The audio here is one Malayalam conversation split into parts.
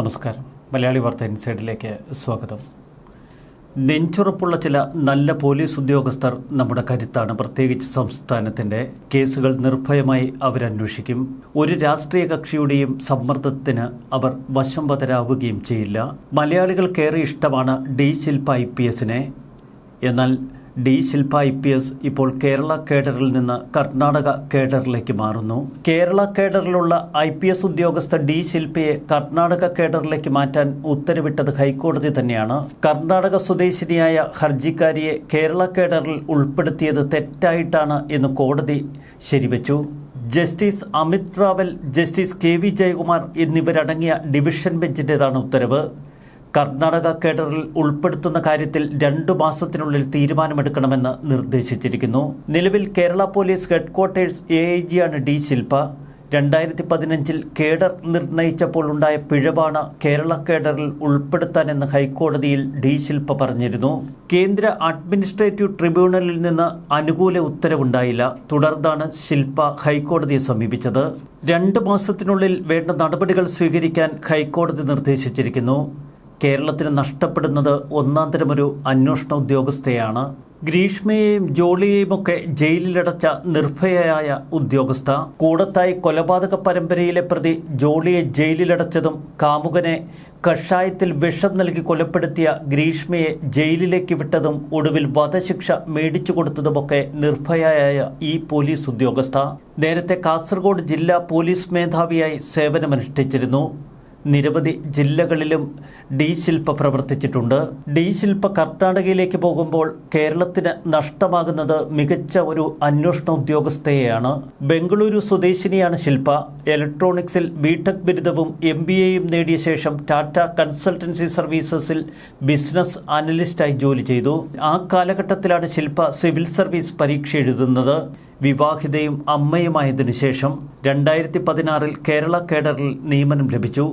നമസ്കാരം. മലയാളി വാർത്ത ഇൻസൈഡിലേക്ക് സ്വാഗതം. നെഞ്ചുറപ്പുള്ള ചില നല്ല പോലീസ് ഉദ്യോഗസ്ഥർ നമ്മുടെ കരുത്താണ് പ്രത്യേകിച്ച് സംസ്ഥാനത്തിന്റെ കേസുകൾ നിർഭയമായി അവരന്വേഷിക്കും. ഒരു രാഷ്ട്രീയ കക്ഷിയുടെയും സമ്മർദ്ദത്തിന് അവർ വശം വതരാവുകയും ചെയ്യില്ല. മലയാളികൾക്കേറെ ഇഷ്ടമാണ് ഡി ശില്പ ഐ പി എസിനെ. എന്നാൽ D Shilpa I P S ഇപ്പോൾ കേരള കേഡറിൽ നിന്ന് കർണാടക കേഡറിലേക്ക് മാറുന്നു. കേരള കേഡറിലുള്ള ഐ പി എസ് ഉദ്യോഗസ്ഥ ഡി ശില്പയെ കർണാടക കേഡറിലേക്ക് മാറ്റാൻ ഉത്തരവിട്ടത് ഹൈക്കോടതി തന്നെയാണ്. കർണാടക സ്വദേശിനിയായ ഹർജിക്കാരിയെ കേരള കേഡറിൽ ഉൾപ്പെടുത്തിയത് തെറ്റായിട്ടാണ് എന്ന് കോടതി ശരിവച്ചു. Justice Amit Rawal justice K V Jayakumar എന്നിവരടങ്ങിയ ഡിവിഷൻ ബെഞ്ചിന്റെതാണ് ഉത്തരവ്. കർണാടക കേഡറിൽ ഉൾപ്പെടുത്തുന്ന കാര്യത്തിൽ രണ്ടു മാസത്തിനുള്ളിൽ തീരുമാനമെടുക്കണമെന്ന് നിർദ്ദേശിച്ചിരിക്കുന്നു. നിലവിൽ Kerala police headquarters A I ജിയാണ് D Shilpa. രണ്ടായിരത്തി പതിനഞ്ചിൽ കേഡർ നിർണയിച്ചപ്പോൾ ഉണ്ടായ പിഴവാണ് കേരള കേഡറിൽ ഉൾപ്പെടുത്താനെന്ന് ഹൈക്കോടതിയിൽ ഡി ശില്പ പറഞ്ഞിരുന്നു. കേന്ദ്ര അഡ്മിനിസ്ട്രേറ്റീവ് ട്രിബ്യൂണലിൽ നിന്ന് അനുകൂല ഉത്തരവുണ്ടായില്ല. തുടർന്നാണ് ശില്പ ഹൈക്കോടതിയെ സമീപിച്ചത്. രണ്ട് മാസത്തിനുള്ളിൽ വേണ്ട നടപടികൾ സ്വീകരിക്കാൻ ഹൈക്കോടതി നിർദ്ദേശിച്ചിരിക്കുന്നു. കേരളത്തിന് നഷ്ടപ്പെടുന്നത് ഒന്നാം തരമൊരു അന്വേഷണ ഉദ്യോഗസ്ഥയാണ്. ഗ്രീഷ്മയെയും ജോളിയെയും ഒക്കെ ജയിലിലടച്ച നിർഭയയായ ഉദ്യോഗസ്ഥ. കൂടത്തായി കൊലപാതക പരമ്പരയിലെ പ്രതി ജോളിയെ ജയിലിലടച്ചതും കാമുകനെ കഷായത്തിൽ വിഷം നൽകി കൊലപ്പെടുത്തിയ ഗ്രീഷ്മയെ ജയിലിലേക്ക് വിട്ടതും ഒടുവിൽ വധശിക്ഷ മേടിച്ചു കൊടുത്തതുമൊക്കെ നിർഭയയായ ഈ പോലീസ് ഉദ്യോഗസ്ഥ. നേരത്തെ കാസർഗോഡ് ജില്ലാ പോലീസ് മേധാവിയായി സേവനമനുഷ്ഠിച്ചിരുന്നു. നിരവധി ജില്ലകളിലും ഡി ശില്പ പ്രവർത്തിച്ചിട്ടുണ്ട്. ഡി ശില്പ കർണാടകയിലേക്ക് പോകുമ്പോൾ കേരളത്തിന് നഷ്ടമാകുന്നത് മികച്ച ഒരു അന്വേഷണ ഉദ്യോഗസ്ഥയെയാണ്. ബംഗളൂരു സ്വദേശിനിയാണ് ശില്പ. ഇലക്ട്രോണിക്സിൽ ബിടെക് ബിരുദവും എം ബി എയും നേടിയ ശേഷം ടാറ്റ കൺസൾട്ടൻസി സർവീസസിൽ ബിസിനസ് അനലിസ്റ്റായി ജോലി ചെയ്തു. ആ കാലഘട്ടത്തിലാണ് ശില്പ സിവിൽ സർവീസ് പരീക്ഷ എഴുതുന്നത്. വിവാഹിതയും അമ്മയുമായതിനു ശേഷം രണ്ടായിരത്തി പതിനാറിൽ കേരള കേഡറിൽ നിയമനം ലഭിച്ചു.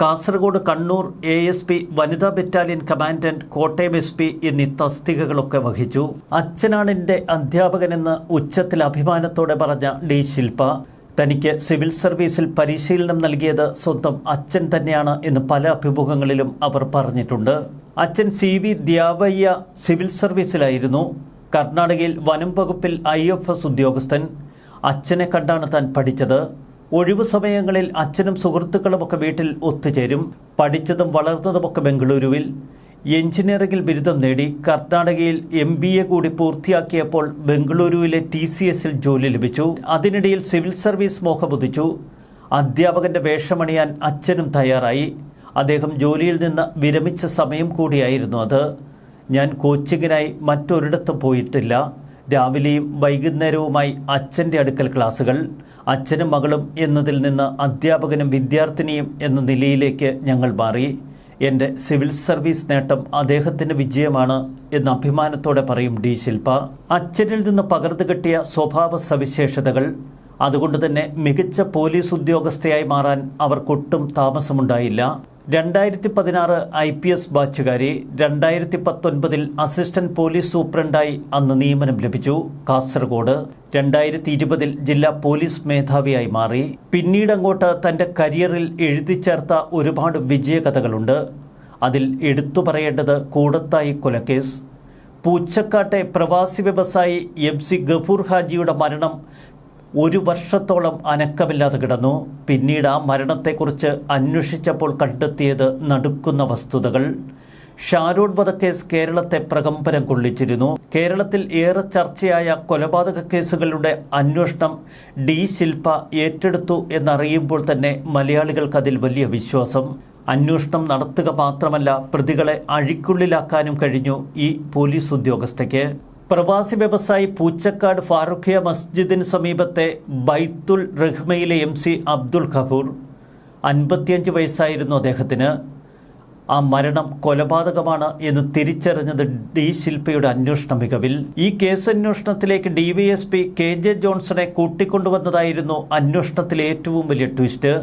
Kasaragod Kannur A S P വനിതാ battalion commandant Kottayam S P എന്നീ തസ്തികകളൊക്കെ വഹിച്ചു. അച്ഛനാണ് എന്റെ അധ്യാപകനെന്ന് ഉച്ചത്തിൽ അഭിമാനത്തോടെ പറഞ്ഞ ഡി ശില്പ തനിക്ക് സിവിൽ സർവീസിൽ പരിശീലനം നൽകിയത് സ്വന്തം അച്ഛൻ തന്നെയാണ് എന്ന് പല അഭിമുഖങ്ങളിലും അവർ പറഞ്ഞിട്ടുണ്ട്. അച്ഛൻ സി വി ദ്യാവയ്യ സിവിൽ സർവീസിലായിരുന്നു. കർണാടകയിൽ വനം വകുപ്പിൽ ഐ എഫ് എസ് ഉദ്യോഗസ്ഥൻ. അച്ഛനെ കണ്ടാണ് താൻ പഠിച്ചത്. ഒഴിവു സമയങ്ങളിൽ അച്ഛനും സുഹൃത്തുക്കളുമൊക്കെ വീട്ടിൽ ഒത്തുചേരും. പഠിച്ചതും വളർന്നതുമൊക്കെ ബംഗളൂരുവിൽ. എഞ്ചിനീയറിംഗിൽ ബിരുദം നേടി കർണാടകയിൽ എം ബി എ കൂടി പൂർത്തിയാക്കിയപ്പോൾ ബംഗളൂരുവിലെ ടി സി എസിൽ ജോലി ലഭിച്ചു. അതിനിടയിൽ സിവിൽ സർവീസ് മോഹമുദിച്ചു അധ്യാപകന്റെ വേഷമണിയാൻ അച്ഛനും തയ്യാറായി. അദ്ദേഹം ജോലിയിൽ നിന്ന് വിരമിച്ച സമയം കൂടിയായിരുന്നു അത്. ഞാൻ കോച്ചിങ്ങിനായി മറ്റൊരിടത്തും പോയിട്ടില്ല. രാവിലെയും വൈകുന്നേരവുമായി അച്ഛന്റെ അടുക്കൽ ക്ലാസുകൾ അച്ഛനും മകളും എന്നതിൽ നിന്ന് അധ്യാപകനും വിദ്യാർത്ഥിനിയും എന്ന നിലയിലേക്ക് ഞങ്ങൾ മാറി. എന്റെ സിവിൽ സർവീസ് നേട്ടം അദ്ദേഹത്തിന്റെ വിജയമാണ് എന്ന് അഭിമാനത്തോടെ പറയും ഡി ശില്പ. അച്ഛനിൽ നിന്ന് പകർന്നു കിട്ടിയ സ്വഭാവ സവിശേഷതകൾ അതുകൊണ്ട് തന്നെ മികച്ച പോലീസ് ഉദ്യോഗസ്ഥയായി മാറാൻ അവർക്കൊട്ടും താമസമുണ്ടായില്ല. രണ്ടായിരത്തി പതിനാറ് ഐ പി എസ് ബാച്ചുകാരി രണ്ടായിരത്തി പത്തൊൻപതിൽ അസിസ്റ്റന്റ് പോലീസ് സൂപ്രണ്ടായി അന്ന് നിയമനം ലഭിച്ചു. കാസർഗോഡ് രണ്ടായിരത്തി ഇരുപതിൽ ജില്ലാ പോലീസ് മേധാവിയായി മാറി. പിന്നീട് അങ്ങോട്ട് തന്റെ കരിയറിൽ എഴുതി ചേർത്ത ഒരുപാട് വിജയകഥകളുണ്ട്. അതിൽ എടുത്തു പറയേണ്ടത് കൂടത്തായി കൊലക്കേസ് പൂച്ചക്കാട്ടെ പ്രവാസി വ്യവസായി എം സി ഗഫൂർ ഹാജിയുടെ മരണം ഒരു വർഷത്തോളം അനക്കമില്ലാതെ കിടന്നു. പിന്നീട് ആ മരണത്തെക്കുറിച്ച് അന്വേഷിച്ചപ്പോൾ കണ്ടെത്തിയത് നടുക്കുന്ന വസ്തുതകൾ. ഷാരൂഡ് വധക്കേസ് കേരളത്തെ പ്രകമ്പനം കൊള്ളിച്ചിരുന്നു. കേരളത്തിൽ ഏറെ ചർച്ചയായ കൊലപാതക കേസുകളുടെ അന്വേഷണം ഡി ശില്പ ഏറ്റെടുത്തു എന്നറിയുമ്പോൾ തന്നെ മലയാളികൾക്ക് അതിൽ വലിയ വിശ്വാസം. അന്വേഷണം നടത്തുക മാത്രമല്ല പ്രതികളെ അഴിക്കുള്ളിലാക്കാനും കഴിഞ്ഞു ഈ പോലീസ് ഉദ്യോഗസ്ഥയ്ക്ക് പ്രവാസി വ്യവസായി പൂച്ചക്കാട് ഫാറൂഖിയ മസ്ജിദിന് സമീപത്തെ ബൈത്തുൽ റഹ്മയിലെ എം സി അബ്ദുൾ ഖബൂർ അൻപത്തിയഞ്ച് വയസ്സായിരുന്നു അദ്ദേഹത്തിന്. ആ മരണം കൊലപാതകമാണ് എന്ന് തിരിച്ചറിഞ്ഞത് ഡി ശില്പയുടെ അന്വേഷണ മികവിൽ. ഈ കേസ് അന്വേഷണത്തിലേക്ക് ഡിവൈഎസ്പി കെ ജെ ജോൺസണെ കൂട്ടിക്കൊണ്ടുവന്നതായിരുന്നു അന്വേഷണത്തിലെ ഏറ്റവും വലിയ ട്വിസ്റ്റ്.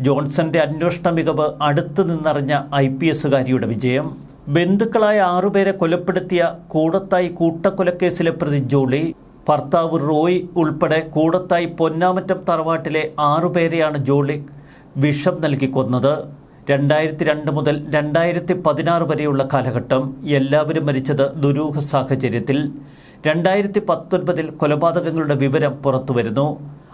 ജോൺസന്റെ അന്വേഷണ മികവ് അടുത്തു നിന്നറിഞ്ഞ ഐ പി എസുകാരിയുടെ വിജയം. ബന്ധുക്കളായ ആറുപേരെ കൊലപ്പെടുത്തിയ കൂടത്തായി കൂട്ടക്കൊലക്കേസിലെ പ്രതി ജോളി ഭർത്താവ് റോയ് ഉൾപ്പെടെ കൂടത്തായി പൊന്നാമറ്റം തറവാട്ടിലെ ആറുപേരെയാണ് ജോളി വിഷം നൽകി കൊന്നത്. രണ്ടായിരത്തി രണ്ട് മുതൽ രണ്ടായിരത്തി പതിനാറ് വരെയുള്ള കാലഘട്ടം എല്ലാവരും മരിച്ചത് ദുരൂഹ സാഹചര്യത്തിൽ. രണ്ടായിരത്തി പത്തൊൻപതിൽ കൊലപാതകങ്ങളുടെ വിവരം പുറത്തുവരുന്നു.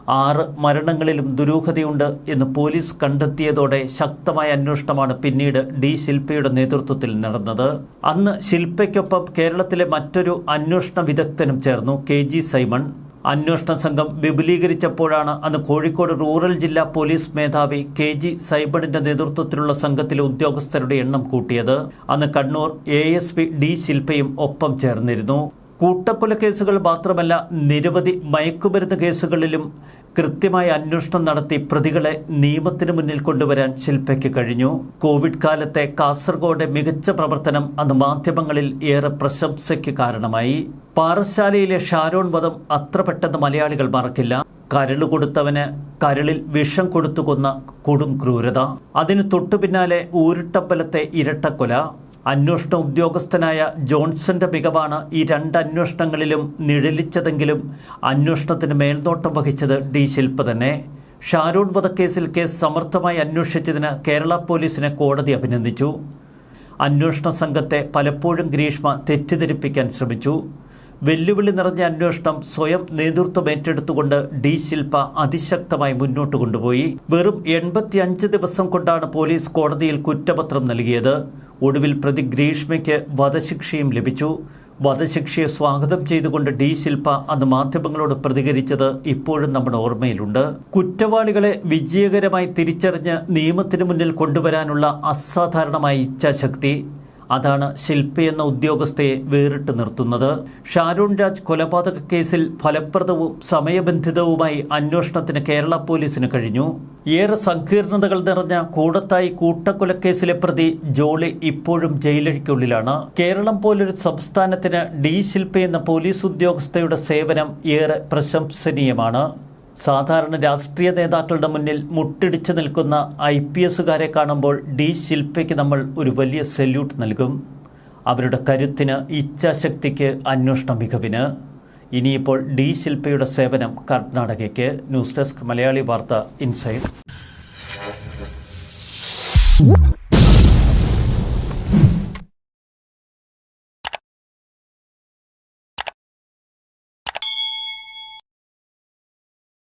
ആറ് മരണങ്ങളിലും ദുരൂഹതയുണ്ട് എന്ന് പോലീസ് കണ്ടെത്തിയതോടെ ശക്തമായ അന്വേഷണമാണ് പിന്നീട് ഡി ശില്പയുടെ നേതൃത്വത്തിൽ നടന്നത്. അന്ന് ശില്പയ്ക്കൊപ്പം കേരളത്തിലെ മറ്റൊരു അന്വേഷണ വിദഗ്ധനും ചേർന്നു കെ ജി സൈമൺ. അന്വേഷണ സംഘം വിപുലീകരിച്ചപ്പോഴാണ് അന്ന് കോഴിക്കോട് റൂറൽ ജില്ലാ പോലീസ് മേധാവി കെ ജി സൈബണിന്റെ നേതൃത്വത്തിലുള്ള സംഘത്തിലെ ഉദ്യോഗസ്ഥരുടെ എണ്ണം കൂട്ടിയത്. അന്ന് Kannur A S P D ശില്പയും ഒപ്പം ചേർന്നിരുന്നു. കൂട്ടക്കൊല കേസുകൾ മാത്രമല്ല നിരവധി മയക്കുമരുന്ന് കേസുകളിലും കൃത്യമായ അന്വേഷണം നടത്തി പ്രതികളെ നിയമത്തിന് മുന്നിൽ കൊണ്ടുവരാൻ ശില്പയ്ക്ക് കഴിഞ്ഞു. കോവിഡ് കാലത്തെ കാസർഗോഡ് മികച്ച പ്രവർത്തനം അന്ന് മാധ്യമങ്ങളിൽ ഏറെ പ്രശംസയ്ക്ക് കാരണമായി. പാറശാലയിലെ ഷാരോൺ വധം അത്ര പെട്ടെന്ന് മലയാളികൾ മറക്കില്ല. കരൾ കൊടുത്തവന് കരളിൽ വിഷം കൊടുത്തു കൊന്ന കൊടും ക്രൂരത. അതിന് തൊട്ടു പിന്നാലെ ഊരുട്ടമ്പലത്തെ ഇരട്ടക്കൊല. അന്വേഷണ ഉദ്യോഗസ്ഥനായ ജോൺസന്റെ മികവാണ് ഈ രണ്ട് അന്വേഷണങ്ങളിലും നിഴലിച്ചതെങ്കിലും അന്വേഷണത്തിന് മേൽനോട്ടം വഹിച്ചത് ഡി ശില്പ തന്നെ. ഷാരൂൺ വധക്കേസിൽ കേസ് സമർത്ഥമായി അന്വേഷിച്ചതിന് കേരള പോലീസിനെ കോടതി അഭിനന്ദിച്ചു. അന്വേഷണ സംഘത്തെ പലപ്പോഴും ഗ്രീഷ്മ തെറ്റിദ്ധരിപ്പിക്കാൻ ശ്രമിച്ചു. വെല്ലുവിളി നിറഞ്ഞ അന്വേഷണം സ്വയം നേതൃത്വം ഏറ്റെടുത്തുകൊണ്ട് ഡി ശില്പ അതിശക്തമായി മുന്നോട്ട് കൊണ്ടുപോയി. വെറും എൺപത്തിയഞ്ച് ദിവസം കൊണ്ടാണ് പോലീസ് കോടതിയിൽ കുറ്റപത്രം നൽകിയത്. ഒടുവിൽ പ്രതി ഗ്രീഷ്മയ്ക്ക് വധശിക്ഷയും ലഭിച്ചു. വധശിക്ഷയെ സ്വാഗതം ചെയ്തുകൊണ്ട് ഡി ശില്പ അന്ന് മാധ്യമങ്ങളോട് പ്രതികരിച്ചത് ഇപ്പോഴും നമ്മുടെ ഓർമ്മയിലുണ്ട്. കുറ്റവാളികളെ വിജയകരമായി തിരിച്ചറിഞ്ഞ് നിയമത്തിനു മുന്നിൽ കൊണ്ടുവരാനുള്ള അസാധാരണമായ ഇച്ഛാശക്തി. അതാണ് ശില്പി എന്ന ഉദ്യോഗസ്ഥയെ വേറിട്ട് നിർത്തുന്നത്. ഷാരൂൺ രാജ് കൊലപാതക കേസിൽ ഫലപ്രദവും സമയബന്ധിതവുമായി അന്വേഷണത്തിന് കേരള പോലീസിന് കഴിഞ്ഞു. ഏറെ സങ്കീർണതകൾ നിറഞ്ഞ കൂടത്തായി കൂട്ടക്കൊലക്കേസിലെ പ്രതി ജോളി ഇപ്പോഴും ജയിലഴിക്കുള്ളിലാണ് കേരളം പോലൊരു സംസ്ഥാനത്തിന് ഡി ശില്പി എന്ന പോലീസ് ഉദ്യോഗസ്ഥയുടെ സേവനം ഏറെ പ്രശംസനീയമാണ്. സാധാരണ രാഷ്ട്രീയ നേതാക്കളുടെ മുന്നിൽ മുട്ടിടിച്ചു നിൽക്കുന്ന ഐ പി എസുകാരെ കാണുമ്പോൾ ഡി ശില്പയ്ക്ക് നമ്മൾ ഒരു വലിയ സല്യൂട്ട് നൽകും. അവരുടെ കരുത്തിന് ഇച്ഛാശക്തിക്ക് അന്വേഷണ മികവിന്. ഇനിയിപ്പോൾ ഡി ശില്പയുടെ സേവനം കർണാടകയ്ക്ക്. ന്യൂസ് ഡെസ്ക് മലയാളി വാർത്ത ഇൻസൈഡ്.